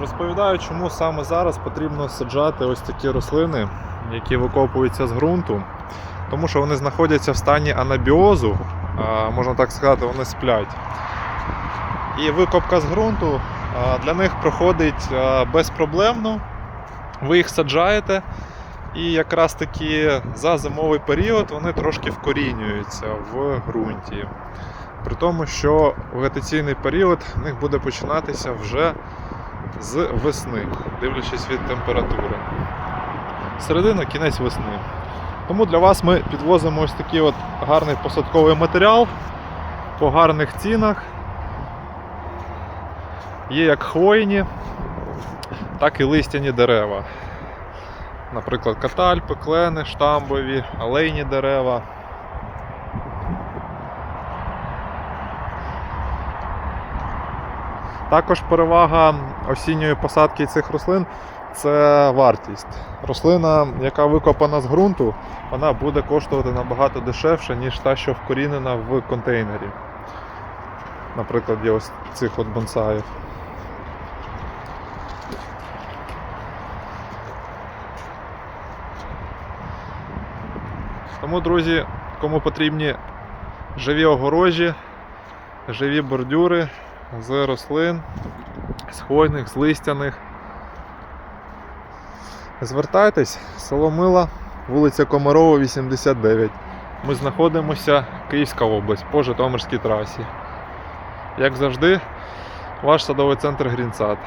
Розповідаю, чому саме зараз потрібно саджати ось такі рослини, які викопуються з ґрунту, тому що вони знаходяться в стані анабіозу, можна так сказати, вони сплять. І викопка з ґрунту для них проходить безпроблемно. Ви їх саджаєте, і якраз таки за зимовий період вони трошки вкорінюються в ґрунті. При тому, що вегетаційний період в них буде починатися вже з весни, дивлячись від температури. Середина кінець весни. Тому для вас ми підвозимо ось такий от гарний посадковий матеріал по гарних цінах. Є як хвойні, так і листяні дерева. Наприклад, катальпи, клени, штамбові, алейні дерева. Також перевага осінньої посадки цих рослин це вартість. Рослина, яка викопана з ґрунту, вона буде коштувати набагато дешевше, ніж та, що вкорінена в контейнері. Наприклад, є ось цих от бонсаїв. Тому, друзі, кому потрібні живі огорожі, живі бордюри з рослин, з хвойних, з листяних. Звертайтесь, село Мила, вулиця Комарова, 89. Ми знаходимося Київська область по Житомирській трасі. Як завжди, ваш садовий центр Грінсад.